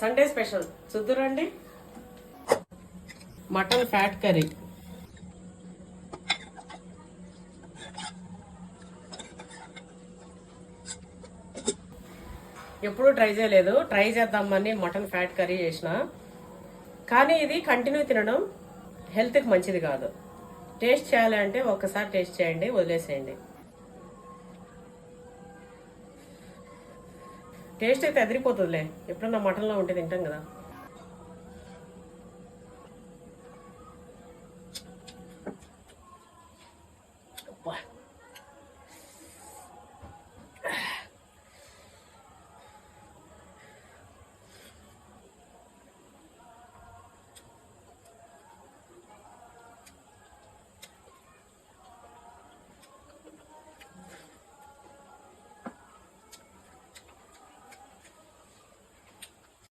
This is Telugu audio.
Sunday special. చూద్దురండి mutton fat curry. ఎప్పుడూ ట్రై చేయలేదు. ట్రై చేద్దామని మటన్ ఫ్యాట్ కర్రీ చేసిన. కానీ ఇది కంటిన్యూ తినడం హెల్త్కి మంచిది కాదు. టేస్ట్ చేయాలి అంటే ఒక్కసారి టేస్ట్ చేయండి వదిలేసేయండి. టేస్ట్ అయితే అదిరిపోతుందిలే ఎప్పుడన్నా మటన్లో ఉంటే తింటాం కదా What?